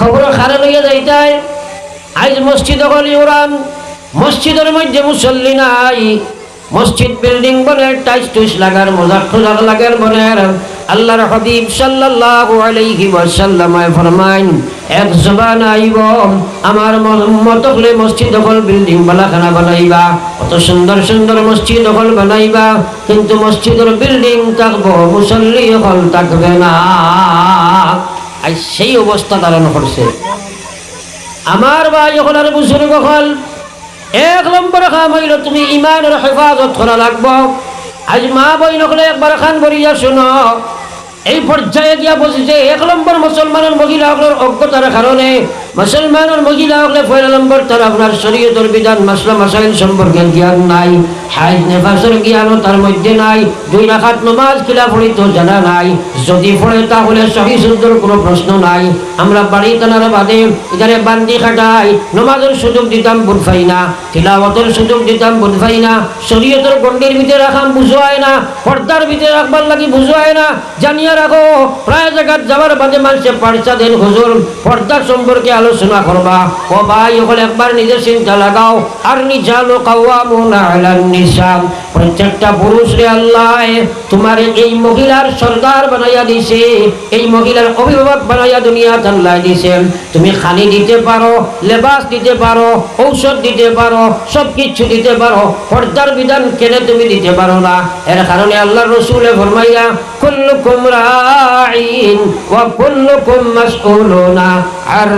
খবর খারে লইয়া যাইতাই। আজ মসজিদ হলি উড়ান। মসজিদের মধ্যে মুসল্লি নাই। মসজিদ বিল্ডিং বনে টাইস টুইস লাগার মজাক টুজাক লাগার বনের আল্লাহর হাবিব সাল্লাল্লাহু আলাইহি ওয়াসাল্লাম ফরমাইন, এক জবান আইব, আমার মত হলে মসজিদ হল বিল্ডিং বালাখানা বানাইবা। কত সুন্দর সুন্দর মসজিদ হল বানাইবা, কিন্তু মসজিদের বিল্ডিং থাকব, মুসল্লি হল থাকবে না। আজ সেই অবস্থা ধারণ করছে। আমার বা যখন আর বুজুর্গ হল এক নম্বর খাম হইল, তুমি ইমানের হেফাজত করা লাগব। আজ মা বই নকলে একবার খান বলিয়া শুনো। এই পর্যায়ে দিয়া বসেছে এক নম্বর মুসলমানের মহিলা হকলের অজ্ঞতার কারণে মুসলমানের মহিলা হলে পয়লা নম্বর তার আপনার শরীয়তের বিধান, মাসলা মাসাইল সম্পর্কে জ্ঞান নাই, হাইজ নেফাসের জ্ঞানও তার মধ্যে নাই, দুই রাখাত নমাজ কিলা পড়িত জানা নাই। যদি পড়ে তাহলে সহি শুদ্ধর কোনো প্রশ্ন নাই। আমরা বাড়ি টানার বাদে এখানে বান্দি খাটাই, নমাজের সুযোগ দিতাম বুধ পাই না, তিলাওয়াতের সুযোগ দিতাম বুধ পাই না, শরীয়তের গন্ডির ভিতরে রাখাম বুঝোয় না, পর্দার ভিতরে রাখবার লাগি বুঝোয় না। জানিয়ে রাখো, প্রায় জায়গার যাওয়ার বাদে মানুষে পার্সা দেন হুজুর, পর্দা সম্পর্কে আলোচনা করবা। ও ভাই ওখানে একবার নিজের চিন্তা লাগাও। আর নিজালো কাওয়ামুনা আলান প্রত্যেকটা পুরুষ রে আল্লাহ তোমার এই মহিলার সর্দার বানাইয়া দিছে। এই মহিলার অভিভাবক বানাইয়া দুনিয়া আল্লাহ দিছে। তুমি খানি দিতে পারো, লেবাস দিতে পারো, ঔষধ দিতে পারো সব কিছু দিতে পারো। পর্দার বিধান কেন তুমি দিতে পারো না। এর কারণে আল্লাহ রসুলে ফরমাইয়া কুল্লুকুম রাইন ওয়া কুল্লুকুম মাসউলুনা আর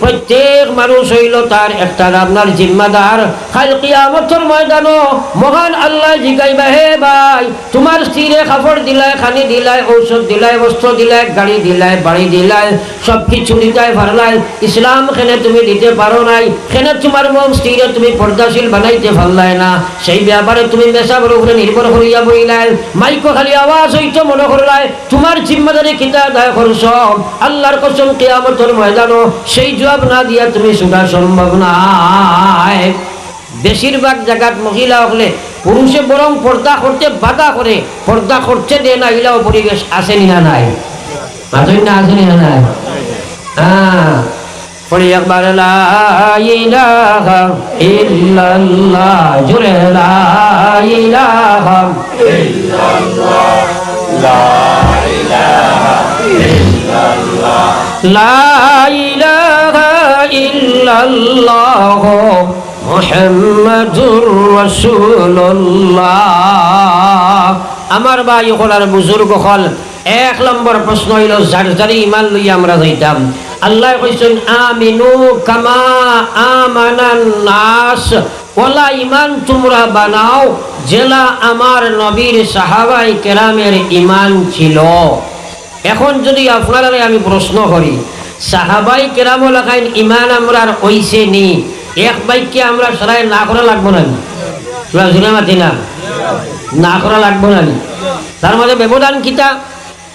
প্রত্যেক মানুষ হইল তার একটা আপনার জিম্মাদার। কাল কিয়ামতের ময়দানো মহান আল্লাহ জিগাইবা, হে ভাই, তোমার স্ত্রীরে কাপড় দিলায়, খানি দিলায়, ঔষধ দিলায়, বস্ত্র দিলায়, গাড়ি দিলায়, বাড়ি দিলায় সব কিছু দিতায় ভারলাই ইসলাম খেনে তুমি দিতে পারো নাই, খেনে তোমার মম স্ত্রীরে তুমি পর্দাশীল বানাইতে পারলাই না। সেই ব্যাপারে তুমি মেশাবার উপরে নির্ভর করিয়া বইলাই মাইকো খালি আওয়াজ হইতো, মনে করলাই, তোমার জিম্মাদারি কিতা আদায় করছ আল্লাহর কসম, কিয়ামতের ময়দানো সেই জবাব না দিয়া তুমি শুনা সম্ভব নাই। বেশিরভাগ জায়গাত মহিলা হলে পুরুষে বরং পর্দা করতে বাধা করে, পর্দা করতে দে না ইলাও পরিবেশ আসেনি না নাই? আসেনি না নাই? হ্যাঁ। পড়ি একবার লা ইলাহা ইল্লাল্লাহ জুড়ে লা ইলাহা লা ইলাহা ইল্লাল্লাহ মুহাম্মাদুর রাসূলুল্লাহ আমার ভাই হলার বুজুর্গ হল। এক নম্বর প্রশ্ন হইল, যার যারি ইমান লইয়া আমরা যাইতাম। আল্লাহ কইছেন, আমিনু কামা আমানান নাস ওলা ইমান তোমরা বানাও জেলা আমার নবীর সাহাবাই কেরামের ইমান ছিল। এখন যদি আপনারা আমি প্রশ্ন করি, সাহাবাই কেরাম লাগাইন ইমান আমরার ওইসে নি? এক বাইককে আমরা সরাই না করা লাগবো না জুনে মাতি না? না করা লাগবো না তার মধ্যে ব্যবধান কিতা?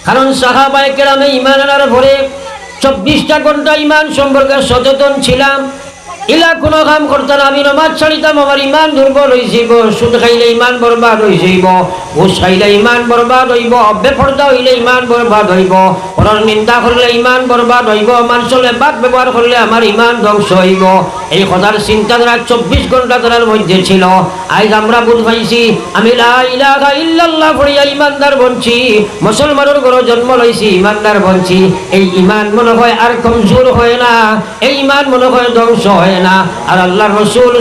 কারণ সাহাবাই কেরামে ইমান আনার ভরে চব্বিশটা ঘণ্টা ইমান সম্পর্কে সচেতন ছিলাম। ইলা কোনো কাম করতাম আমি নমাজ ছাড়িতাম, আমার ইমান দুর্বল হয়েছিব সুদ খাইলে ইমান বরবাদ হয়েছিব ঘুষ খাইলে ইমান বরবাদ হইব বেফর্দা হইলে ইমান বরবাদ হইব, পরের নিন্দা করলে ইমান বরবাদ হইব মানুষলে বাদ ব্যবহার করলে আমার ইমান ধ্বংস হইব। এই কথার চিন্তাধারা চব্বিশ ঘণ্টা তার মধ্যে ছিল। আজ আমরা বুঝ পাইছি, আমি ইল্লাল্লাহ পড়িয়া ইমানদার বনছি, মুসলমানের ঘরে জন্ম লইছি, ইমানদার বনছি। এই ইমান মনে হয় আর কমজোর হয় না, এই ইমান মনে হয় ধ্বংস হয় না। আর আল্লাহ রসুল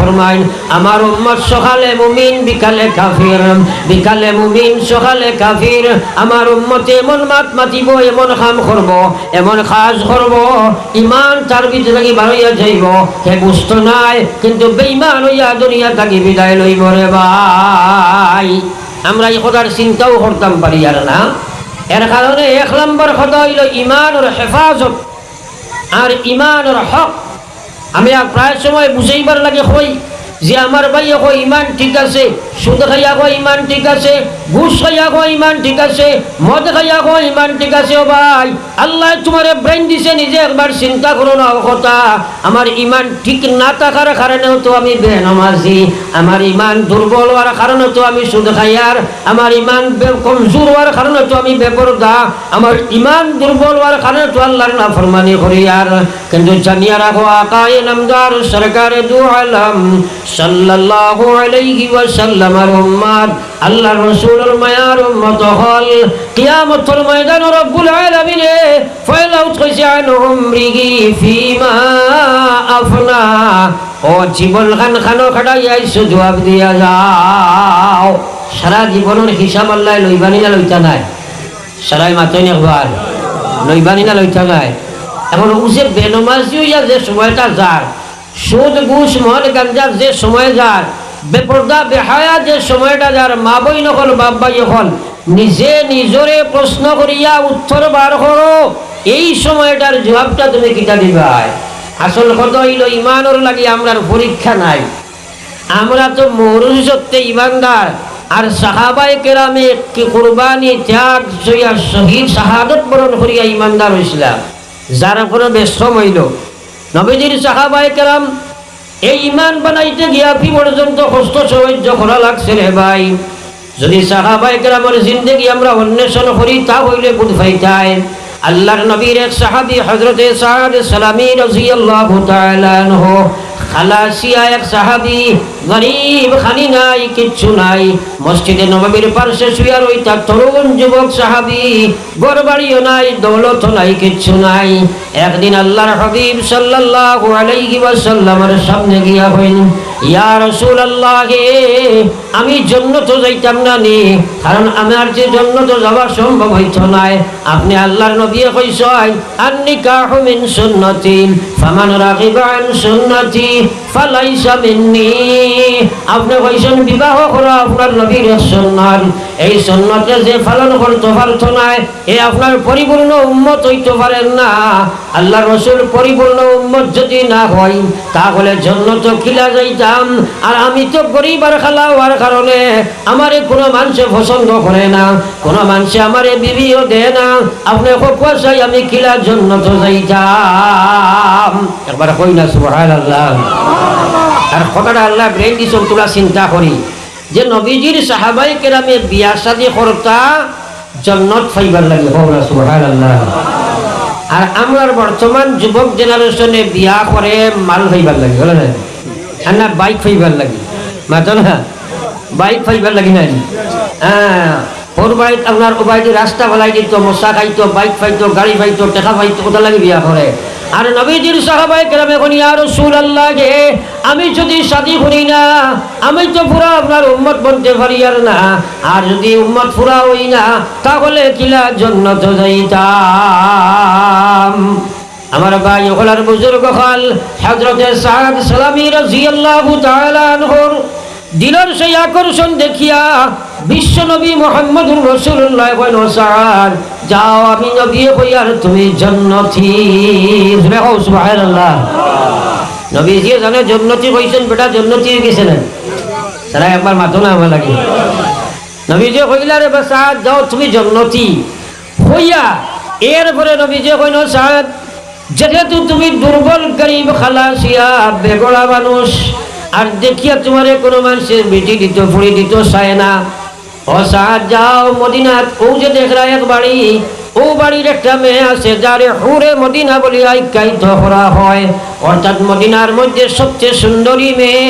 ফরমাইন আমার উম্মত সকালে মুমিন, বিকালে কাফির। বিকালে মুমিন, সকালে কাফির। আমার এমন মাত মাতিব, এমন কাম করব, এমন কাজ করব ইমান তার ভিতরে থাকি বাড়াইয়া যাইব। সে বুঝতো নাই, কিন্তু বেইমান হইয়া দুনিয়া থাকি বিদায় লইব রে ভাই। আমরা এই কথার চিন্তাও করতাম পারি আর না। এর কারণে এক নম্বর কথা হইল ইমানের হেফাজত আর ইমানের হক। আমি আর প্রায় সময় বুঝেইবার লাগে হই। যে আমার ভাই এখন ইমান ঠিক আছে, সুদ খাইয়া কো ইমান ঠিক আছে, ঘুষ খাইয়া কো ইমান ঠিক আছে, মদ খাইয়া কো ইমান ঠিক আছে ও ভাই। আল্লাহ তোমার ব্রেন দিছে, নিজে একবার চিন্তা করো না কথা। আমার ইমান ঠিক না থাকার কারণেও তো আমি বেনমাজি। আমার ইমান দুর্বল হওয়ার কারণে তো আমি সুদ খাইয়ার আমার ইমান কমজোর হওয়ার কারণে তো আমি বেপরদা। আমার ইমান দুর্বল হওয়ার কারণে তো আল্লাহর নাফরমানি করি, আর। কিন্তু জানিয়া রাখো, আকায় নামদার সরকার দু আলম সাল্লাল্লাহু আলাইহি ওয়াসাল্লাম আর উম্মাত আল্লাহ রাসূলের মায়ার উম্মত হল কিয়ামতের ময়দান রব্বুল আলামিনে ফয়লা উৎকইছে আন উমরিহি ফিমা আফনা। ও জীবন খান খানো খাটাই আইসো জবাব দিয়া যাও। সারা জীবনের হিসাব আল্লাহ লইবানি না লইতা নাই। সারাই মাতই একবার লইবানি না লইতা নাই। এখন উসে বেনমাজি হইয়া যে সময়টা যার সুদ, ঘুষ মদ গাঞ্জার যে সময় যার, বেপর্দা, বেহায়া যে সময়টা যার, মা বই নকল বাপ ভাই হল, নিজে নিজরে প্রশ্ন করিয়া উত্তর বার করো। এই সময়টার জবাবটা তুমি কিটা দিবাই আসল কথা হইল, ইমানর লাগি আমরার পরীক্ষা নাই। আমরা তো মরুষ সত্যি ইমানদার, আর সাহাবাই কেরামে কি কুরবানি ত্যাগ সইয়া শহীদ শাহাদত বরণ করিয়া ইমানদার হয়েছিলাম যার কোনো বেশ্রম হইল। নবীজির সাহাবাই কেরাম এই ইমান বানাইতে গিয়া ফি পর্যন্ত কষ্ট সহ্য করা লাগছে রে ভাই। যদি সাহাবাই কেরামের জিন্দেগি আমরা অন্বেষণ করি, তা হইলে বুধ ভাইতায় আল্লাহর নবীর সাহাবি হজরতে সাদ সালামি রাজিয়াল্লাহু তাআলা আনহু খালাসিয়া এক সাহাবি, গরিব খানি নাই, কিচ্ছু নাই। মসজিদে নবাবির পার্শ্বে শুয়া রইতা তরুণ যুবক সাহাবি গড় বাড়িও নাই, দৌলত নাই, কিচ্ছু নাই। একদিন আল্লাহর হাবিব সাল্লাল্লাহু আলাইহি ওয়াসাল্লামের সামনে গিয়া হইন ইয়া রাসূলুল্লাহ, আমি জন্নত যাইতাম না নি, কারণ আমার যে জন্নত যাওয়া সম্ভব হইত নাই। আপনি আল্লাহর নবী কইছেন, আন্নিকাহু মিন সুন্নতি, ফামান রাগিবা আন সুন্নতি, ফালাইসা মিন্নি। আপনি কইছেন, বিবাহ করা আপনার নবীর সুন্নাত। এই সুন্নতে যে পালন করতে পারত নাই, এ আপনার পরিপূর্ণ উম্মত হইতে পারেন না। আল্লাহ রসুল পরিপূর্ণ উম্মত যদি না হয়, তাহলে জন্নত খিলা যাইতাম আর আমি তো গরিব আর খালা হওয়ার কারণে আমারে কোনো মানুষে পছন্দ করে না, কোনো মানুষে আমারে বিবিও দেয় না। আপনি চাই আমি খিলা জন্নত যাইতাম। একবার কই না, সুবহানাল্লাহ। আর কথাটা আল্লাহ ব্রেন দিছন তোলা চিন্তা করি। যে নবীজির সাহাবাই কেরামে বিয়া শাদি করতা জন্নত ফাইবার লাগে হৌরা সুবহানাল্লাহ। আর আমার বর্তমান যুবক জেনারেশনে বিয়া করে মাল ফাইবার লাগে বলে না? আর বাইক ফাইবার লাগে। মাতো না বাইক ফাইবার লাগে না হ্যাঁ ওর বাড়িতে আপনার ও বাড়িতে রাস্তা ফেলাই দিত, মশা খাইতো, বাইক পাইতো গাড়ি পাইতো টেকা পাইতো কোথা লাগে বিয়া করে। আর নবীজির সাহাবাই কেরামে এখন ইয়া রসুল আল্লাহ আমি যদি শাদি করি না, আমি তো পুরা আপনার উম্মত বলতে পারি আর না। আর যদি উম্মত পুরা হই না, তাহলে কিলা জন্নত যাইতাম। আমার ভাই ওখালার বুজুর্গ হল হজরতে সাদ সালামি রাজিয়াল্লাহু তাআলা আনহুর দিনের সেই আকর্ষণ দেখিয়া বিশ্ব নবী মোহাম্মদুর রসুল্লাহ সার যাও আমি নবী হইয়ার তুমি জন্নতি। দেখো সুবহানাল্লাহ। নবী যে জানে জন্নতি কইছেন বেটা, জন্নতি গেছেন তারা একবার মাথো না আমার লাগে। নবী যে কইলা, রে বাসাদ যাও তুমি জন্নতি হইয়া। এরপরে নবী যে কইন সাদ যেহেতু তুমি দুর্বল, গরিব, খালাসিয়া, বেগড়া মানুষ, আর দেখিয়া তোমারে কোনো মানুষের বেটি দিত ফুড়ি দিত, চায় না। সাহায্য যাও মদিনাত, ও যে দেখরা এক বাড়ি, ও বাড়ির একটা মেয়ে আছে, যারে হুরে মদিনা বলি আইকাইত করা হয়। অর্থাৎ মদিনার মধ্যে সবচেয়ে সুন্দরী মেয়ে,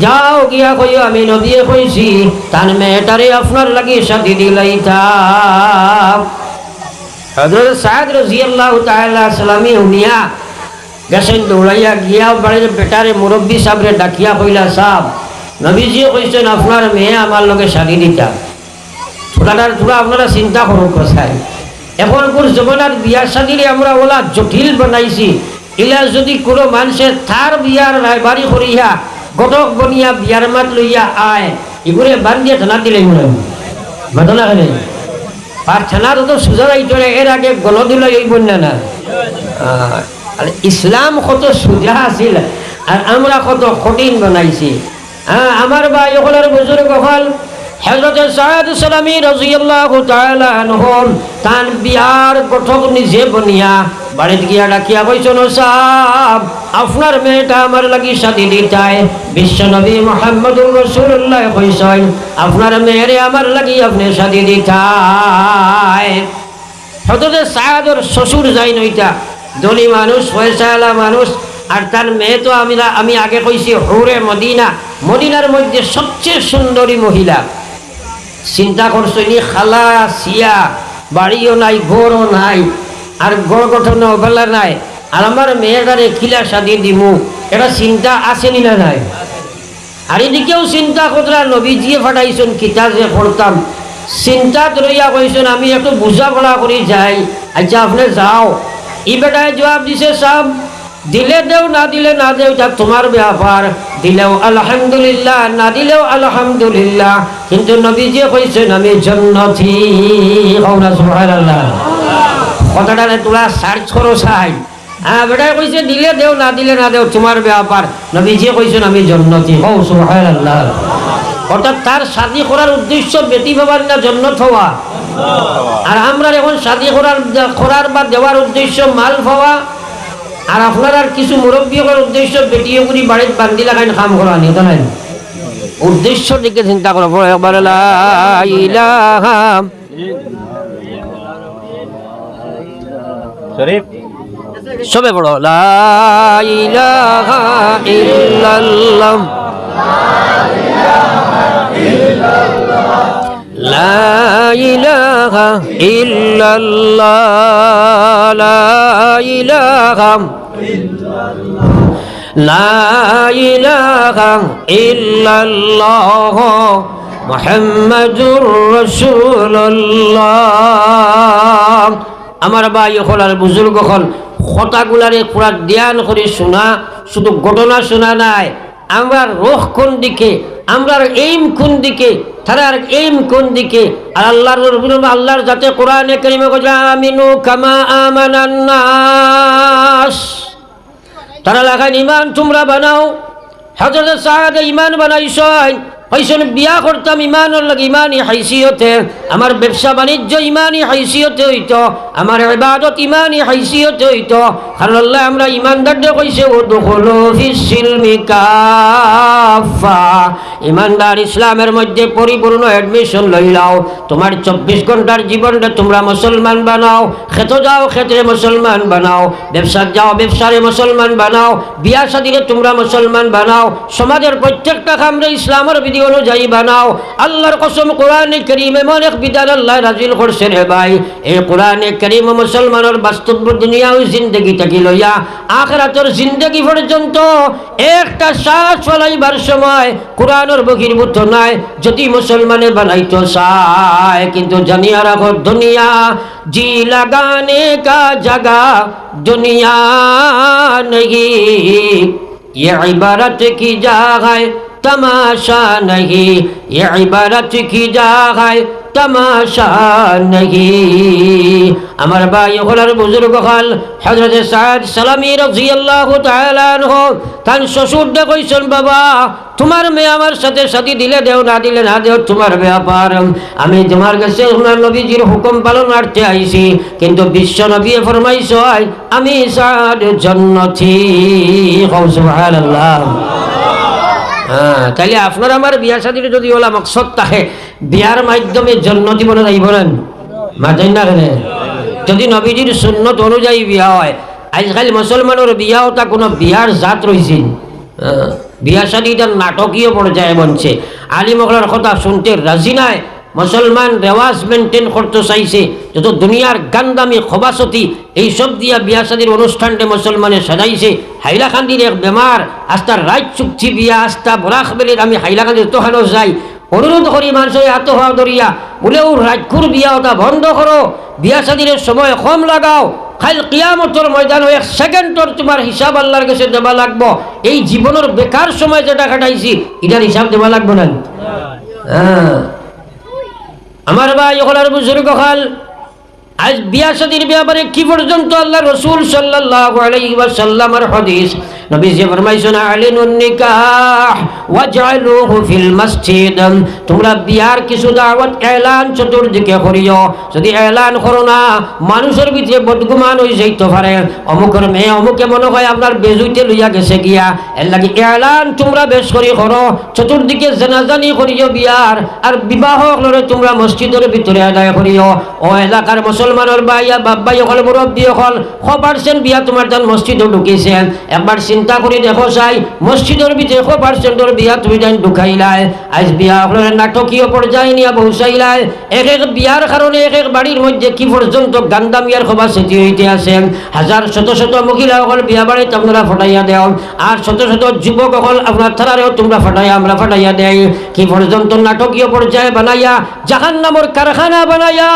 যাও গিয়া কইও, আমি নদিয়ে কইছি তার মেয়েটারে আপনার লাগি সাথে দিলাইতাম। হজরত সাদ রাজিয়াল্লাহু তাআলা সালামি উনিয়া গেছেন, দৌড়াইয়া গিয়া বাড়ির বেটারে মুরব্বী সাবরে ডাকিয়া কইলা সাব নবীজি কইছেন আপনার মেয়ে আমার লগে শাদি দিতা ছোটাটার থোড়া আপনারা চিন্তা করুন কোথায়। এখন কোন জমানার বিয়া শাদিরে আমরা ওলা জটিল বানাইছি। ইলা যদি কোনো মানুষের থার বিয়ার রায়বাড়ি করিয়া গটক বনিয়া বিয়ার মাত লইয়া আয় এগুলো বান্ধিয়া থানা দিলে মনে ঘটনা কেন আর থানার তো সুজারাই চলে এর আগে গল দিল এই বন্যা না। আর ইসলাম কত সোজা আছিল আর আমরা কত কঠিন বানাইছি। হ্যাঁ, আমার বা এগুলোর বুজুর্গ হল হজরত সাদ সালামি রাজিয়াল্লাহু তাআলা আনহুম তান বিয়ার গঠক নিজে বনিয়া বাড়িতে গিয়া ডাকিয়া কইছন সাহাব আপনার মেয়েটা আমার লাগি শাদি দিতায়। বিশ্ব নবী মোহাম্মদুর রসুল্লাহ কইছেন, আপনার মেয়েরে আমার লাগি আপনি শাদি দিতায়। হজরত সায়াদর শ্বশুর যাই নইটা ধনী মানুষ, পয়সাওয়ালা মানুষ, আর তার মেয়ে তো আমি আমি আগে কইছি হৌরে মদিনা। মদিনার মধ্যে সবচেয়ে সুন্দরী মহিলা। চিন্তা করছ নি? খালা, সিয়া, বাড়িও নাই, ঘরও নাই, আর গড় গঠন অবেলা নাই, আর আমার মেয়েটারে খিলা সাদি দিমু? এটা চিন্তা আসেনি না নাই? আর এদিকেও চিন্তা করলা নবীজিয়ে ফাটাইছেন, কিতা যে করতাম। চিন্তা লইয়া কইছেন আমি একটু বুঝাপড়া করি যাই। আচ্ছা আপনি যাও ই বেটায় জবাব দিছে সব দিলে দেও, না দিলে না দেও যা তোমার ব্যাপার দিলেও আলহামদুলিল্লাহ, না দিলেও আলহামদুলিল্লাহ। কিন্তু নবীজিয়ে কইছেন আমি জন্নতি, হও না, সুবহানাল্লাহ। কথাটা তোরা সার্চ করো চাই হ্যাঁ বেটাই কইছে, দিলে দেও, না দিলে না দেও, তোমার ব্যাপার। নবীজিয়ে কইছেন আমি জন্নতি, হও, সুবহানাল্লাহ। অর্থাৎ তার শাদি করার উদ্দেশ্য বেটি বাবার না জন্নত হওয়া। আর আমরা এখন শাদি করার করার বা দেওয়ার উদ্দেশ্য মাল পাওয়া। আর আপনার আর কিছু মুরব্বী হওয়ার উদ্দেশ্য বেটিয়ে গুলি বাড়িতে বান্ধি লাগাইন কাম করা নিয়ে উদ্দেশ্য দিকে চিন্তা করো একবার শরীফ। সবে বড় লা ইলাহা ইল্লাল্লাহ। লা ইল্লাল্লাহ লা ইলাহা লা ইলাহা ইল্লাল্লাহ মুহাম্মাদুর রাসূলুল্লাহ। আমার ভাই হলার বুজুর্গ হল কথাগুলারে পুরা ধ্যান করে শোনা, শুধু ঘটনা শোনা নাই। আমরা রোহ কোন দিকে, আমরা এইম কোন দিকে, তারা এইম কোন দিকে? আর আল্লাহর আল্লাহর যাতে কোরআনে করিমে গজা আমিনু কামা আমানান নাস তারা লেখায় ইমান, তোমরা বানাও। হজরত সাহাদে ইমান বানাইছ হইছেন বিয়া করতাম ইমানের লাগে, ইমানই হাইসিয়তে। আমার ব্যবসা বাণিজ্য ইমানই হাইসিয়তে হইত। আমার ইবাদত ইমানই হাইসিয়তে হইত কারণ আল্লাহ আমরা ইমানদারদের কইছে ও দখলো ফিসিলমি কাফা ইমানদার ইসলামের মধ্যে পরিপূর্ণ অ্যাডমিশন লইলাও তোমার চব্বিশ ঘণ্টার জীবনটা তোমরা মুসলমান বানাও। খেত যাও ক্ষেত্রে মুসলমান বানাও। ব্যবসা যাও, ব্যবসারে মুসলমান বানাও। বিয়া শাদিরে তোমরা মুসলমান বানাও। সমাজের প্রত্যেকটা কামরে ইসলামের বিধি অনুযায়ী বানাও। আল্লাহর কসম কোরআনে করিম এমন এক বিধান আল্লাহ রাজিল করছেন হে ভাই। এই কোরআনে করিম মুসলমানের বাস্তব দুনিয়া ওই জিন্দগি থাকি লইয়া আখরাতর জিন্দগি পর্যন্ত একটা শ্বাস ফলাইবার সময় কোরআনের বহির্ভূত নাই যদি মুসলমানে বানাইতো চায় কিন্তু জানিয়া রাখো দুনিয়া জি লাগানে কা জাগা দুনিয়া नहीं ये इबारत की जगह तमाशा नहीं ये इबारत की जगह तमाशा नहीं আমার ভাই হলার বুজুর্গ হল হজরত সাদ সালামি রাদিয়াল্লাহু তাআলা আনহু, তার শ্বশুর কইছেন বাবা, তোমার মেয়ে আমার সাথে সাথী দিলে দেও, না দিলে না দেও, তোমার ব্যাপার আমি তোমার কাছে ওনার নবীজির হুকুম পালন করতে আইছি, কিন্তু বিশ্ব নবী ফরমাইছ আমি সাদ জন্নতি হও সুবহানাল্লাহ। হ্যাঁ তাহলে আপনার আমার বিয়া শাদির যদি ওলা মকসদ তাহে বিয়ার মাধ্যমে জন্ম জীবনে যাইব না? মাতেন না যদি নবীজির সুন্নত অনুযায়ী বিয়া হয় আজকাল মুসলমানের বিয়াও তা কোনো বিয়ার জাত রয়েছে বিয়া শাদি তার নাটকীয় পর্যায়ে বনছে। আলী মগলার কথা শুনতে রাজি নাই, মুসলমান রেওয়াজ মেনটেন করতে চাইছে। যত দুনিয়ার গান্দামি খবাসতি, এইসব দিয়া বিয়া শাদির অনুষ্ঠানটা মুসলমানে সাজাইছে। হাইলাকান্দির এক বেমার আস্তার রাত চুক্তি বিয়া আস্তা বরাক বেলের আমি হাইলাকান্দির তোহানো যাই। অনুরোধ করি মানুষের এত হওয়া দরিয়া, বলেও রাজকুর বিয়া ওটা বন্ধ করো। বিয়া শাদির সময় কম লাগাও। খাইল কিয়ামতর ময়দান এক সেকেন্ডর তোমার হিসাব আল্লাহর কাছে দেওয়া লাগবো। এই জীবনের বেকার সময় যেটা কাটাইছি, এটার হিসাব দেওয়া লাগবে না। হ্যাঁ। আমার ভাই হলার বুজুর্গ হল আজ বিয়া শাদির ব্যাপারে কি পর্যন্ত আল্লাহ রসুল সাল্লাল্লাহু আলাইহি ওয়াসাল্লামের হাদিস? নবীজি ফরমাইছেন, আলিনুন নিকাহ, ওয়াজআলুহু ফিল মসজিদ। তোমরা বিয়ার কিছু দাওয়াত এলান চতুর্দিকে করিও। যদি এলান করো না, মানুষের ভিতরে বদগুমান হয়ে যাইতে পারে। অমুকের মেয়ে অমুকে মনে হয় আপনার বেজুইতে লইয়া গেছে গিয়া। এর লাগি এলান তোমরা বেশ করি করো, চতুর্দিকে জানাজানি করিও বিয়ার, আর বিবাহ হলে তোমরা মসজিদের ভিতরে আদায় করিও। ও এলাকার মুসলমানের বাইয়া বাব্বাই অকল মুরব্বী অকল খ পার্সেন্ট বিয়া তোমার তান মসজিদও ঢুকিয়েছেন একবার চিন্তা করে দেখো চাই মসজিদের ভিতরে খ পার্সেন্টর বিয়া তুমি তাই ঢুকাইলাই আজ বিয়া হলে নাটকীয় পর্যায়ে নিয়ে পৌঁছাইলাই এক এক বিয়ার কারণে এক এক বাড়ির মধ্যে কি পর্যন্ত গান্দামিয়ার খবর সেটি হইতে আছেন হাজার শত শত মহিলা অকল বিয়া বাড়িতে আপনারা ফটাইয়া দেও। আর শত শত যুবক অকল আপনার থানারেও তোমরা ফাটাইয়া, আমরা ফাটাইয়া দেয় কি পর্যন্ত নাটকীয় পর্যায়ে বানাইয়া? জাহান নামর কারখানা বানাইয়া।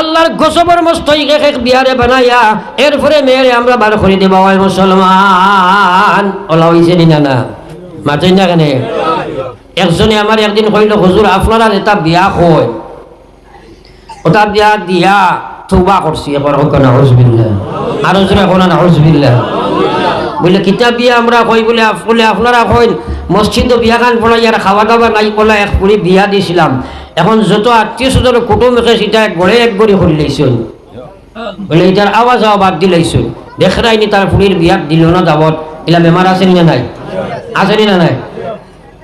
আল্লাহর গসবর মস্ত এক এক বিয়ারে বানাইয়া। এরপরে মেয়েরে আমরা বার করে দেব হয় মুসলমান ওলা হয়েছে না না মাতই না কেন? একজনে আমার একদিন কইল হুজুর আপনারা এটা বিয়া কয় ওটা বিয়া দিয়া তৌবা করছি এবার হোক না হজবিল্লা আর হুজুর এখন না হজবিল্লা বলে কিতাব বিয়া আমরা কই? বলে বলে, আপনারা কইন মসজিদ বিয়া খান পড়াই আর খাওয়া দাওয়া নাই বলে এক পুরি বিয়া দিছিলাম। এখন যত আত্মীয় স্বজন কুটুম এসে সেটা গড়ে এক গড়ি করে লাইছুন বলে এটার আওয়াজ আওয়া বাদ দিলাইছুন দেখরাইনি তার পুরীর বিয়াত দিল না দাবত। এলা বেমার আছেনি না নাই? আছেনি না নাই?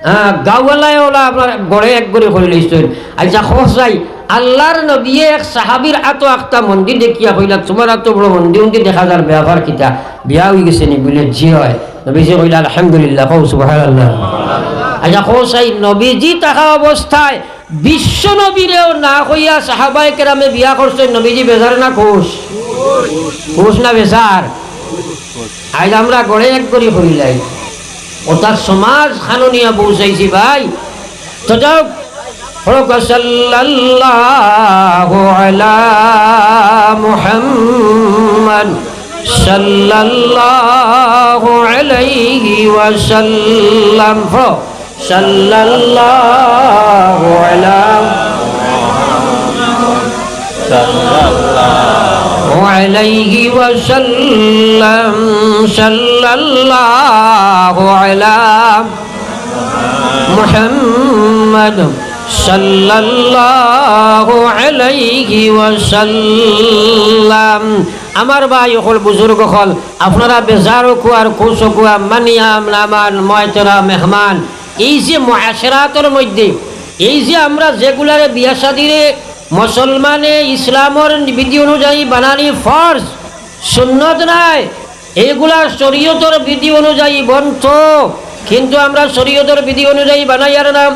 হ্যাঁ গাঁওয়ালায় ওলা আপনার গড়ে এক গড়ে করে লাইছুন আচ্ছা খসাই আল্লাহর নবী এক সাহাবির আত একটা মন্দির দেখিয়া কইলা তোমার এত বড় মন্দির মন্দির দেখা যার ব্যবহার কিতা? বিয়া হয়ে গেছে নি বলে, জি হয়। নবীজি কইলা, আলহামদুলিল্লাহ কৌ সুবহানাল্লাহ। আচ্ছা খসাই নবীজি থাকা অবস্থায় বিশ্ব নবীরেও না কইয়া সাহাবাই কেরামে বিয়া করছেন নবীজি বেজার না খুশ খুশ না বেজার আজ আমরা গড়ে এক করি হইলাই। ওটার সমাজ খাননিয়া পৌঁছাইছি ভাই। তো যাও। সাল্লাল্লাহু আলা মুহাম্মদ সাল্লাল্লাহু আলাইহি ওয়াসাল্লাম। সাল্লাল্লাহু আলা عليه وسلم صلى الله على محمد صلى الله عليه وسلم আমার ভাই হল বুজুর্গ হল আপনারা বেজারো কুয়ার খুশো কুয়া মানিয়াম নামান ময়তরা মেহমান এই যে মহাসেরাতের মধ্যে এই যে আমরা যেগুলারে বিয়া শাদিরে মুসলমানে ইসলামর বিধি অনুযায়ী বানানি ফর্জ, সুন্নত নাই। এইগুলা শরীয়তর বিধি অনুযায়ী বন্ধ। কিন্তু আমরা শরীয়তর বিধি অনুযায়ী বানাই আর নাম